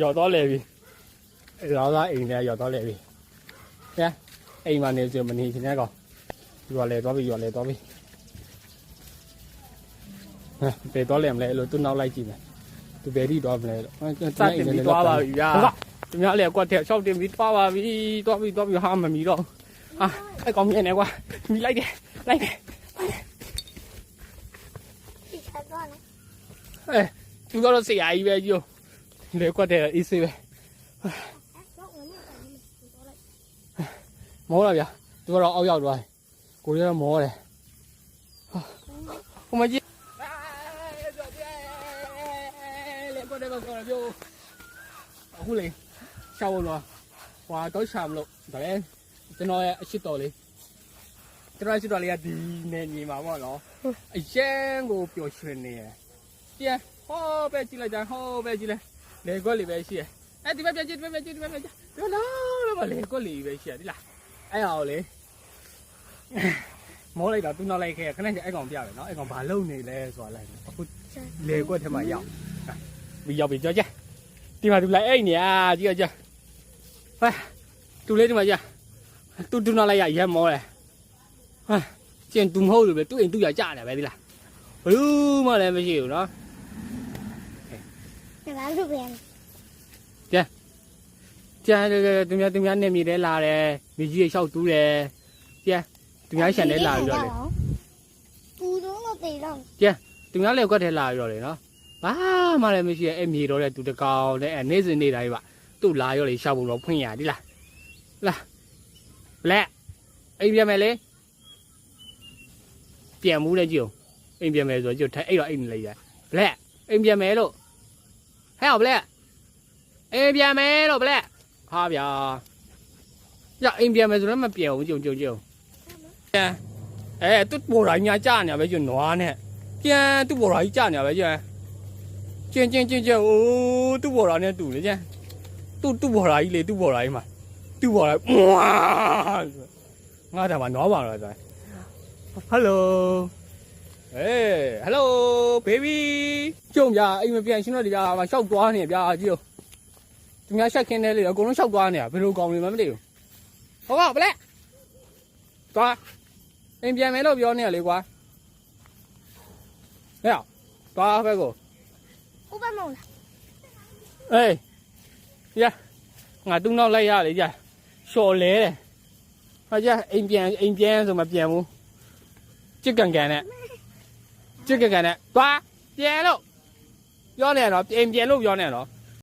ရောက်တော့လေပြီရောသားအိမ်ထဲရောက်တော့လေပြီဟဲ့အိမ်မှာနေစမနေချင်တဲ့ကောင်ရွာလေသွားပြီရွာလေသွားပြီဟဲ့ဘယ်တော့လဲမလဲအဲ့လိုသူနောက်လိုက်ကြည့်မယ်သူဘယ်ထိသွားမလဲလို့စတင်ပြီးသွားပါပြီဗျာသူများလည်းကွက်တဲ့ရှောက်တင်ပြီးသွားပါပြီသွားပြီသွားပြီဟာမမီတော့ဟာအဲ့ကောင်မြင်နေကွာမီလိုက်တယ်လိုက်တယ်ဒီခါတော့နော်အဲသူကတော့ဆရာကြီးပဲကြီး လေကွက်တဲ့အေးဆေးပဲတော့ဝင်နေတယ်ဒီတော့လိုက်မောလာဗျာသူကတော့အောက်ရောက်သွားတယ်ကိုရကမောတယ်ဟာဟိုမကြီးလေကွက်တဲ့ကတော့ပြောအခုလေရှောက်လို့ဟွာတော့ရှာမလို့ဒါလည်းကျွန်တော်ရဲ့အရှိတော်လေးကျွန်တော်အရှိတော်လေးကဒီနေညီမှာပေါ့နော်အရန်ကိုပျော်ရွှင်နေရပြန်ဟောပဲကြည့်လိုက်ကြဟောပဲကြည့်လိုက် လေကွက်လေးပဲရှိရအဲဒီဘက်ပြကြည့်ဒီဘက်ပြကြည့်ဒီဘက်ပြကြည့်ပြောလားတော့လေကွက်လေးပဲရှိရဒီလားအဲ့အောင်လေမောလိုက်တာသူနောက်လိုက်ခဲ့ခဏကျအဲ့ကောင်ပြတယ်နော်အဲ့ကောင်ဘာလုပ်နေလဲဆိုတာလိုက်တယ်အခုလေကွက်ထဲမှာရောက်ပြီးရောက်ပြီးကြောကြဒီမှာသူလိုက်အဲ့နေอ่ะကြည့်ကြဟဲ့သူလေးဒီမှာကြသူသူနောက်လိုက်ရရက်မောတယ်ဟဲ့ကျင်သူမဟုတ်လို့ပဲသူ့အိမ်သူ့ရကြတယ်ပဲဒီလားဘလို့မှလည်းမရှိဘူးနော် ငါတို့ပြန်ကျန်တယ်သူများသူများနေမြေတဲလာတယ်မိကြီးရေလျှောက်တူးတယ်ကျန်သူများရှန်တဲလာပြီးတော့လေပူတော့မသေးတော့သူများလည်းကွက်ထဲလာပြီးတော့လေနော်ဘာမှလည်းမရှိရဲ့အဲ့မြေတော့တဲ့သူတကောင်တဲ့အဲ့နေစဉ်နေတိုင်းပါသူ့လာရောလေရှောက်ဖို့တော့ဖွင့်ရဒီလားလားလက်အိမ်ပြန်မယ်လေပြန်မှုတဲ့ကြည့်အောင်အိမ်ပြန်မယ်ဆိုတော့ကြည့်ထိုင်အဲ့တော့အိမ်နေလိုက်ရလက်အိမ်ပြန်မယ်လို့ ဟဲ့အောင်ဘလက်အိမ်ပြန်မယ်လို့ဘလက်ဟာဗျာညအိမ်ပြန်မယ်ဆိုတော့မပြန်ဘူးကြုံကြုံကြုံပြန်အဲသူ့ပေါ်လာညာကြာနေပဲကျွနွားနဲ့ပြန်သူ့ဘော်ရာကြီးကြာနေပါပဲကျန်ကျင်းကျင်းကျင်းကျင်းအိုးသူ့ဘော်ရာနဲ့တူလေကျန်သူ့သူ့ဘော်ရာကြီးလေသူ့ဘော်ရာကြီးမှာသူ့ဘော်ရာမွာငါဒါမှနွားပါတော့ဆိုဟယ်လို เอ้ဟယ်လိုဘေဘီကျုံပြအိမ်မပြန်ရှင်းတော့ဒီကမှာရှောက်သွားနေဗျာကြည့်ဦးသူများရှက်ခင်းနေလေအကုန်လုံးရှောက်သွားနေတာဘယ်လိုကောင်းနေမှမသိဘူးဟုတ်ပါဗလဲသွားအိမ်ပြန်မယ်လို့ပြောနေရလေကွာဟဲ့သွားဘက်ကိုဥပမောလားအေးရငါတူနောက်လိုက်ရလေကြလျှော်လဲတယ်ဟာကြအိမ်ပြန်အိမ်ပြန်ဆိုမှပြန်ဘူးကြစ်ကန်ကန်နဲ့ ကြစ်ကန်ကန်နဲ့သွားပြန်လို့ပြောနေတော့အိမ်ပြန်လို့ပြောနေတော့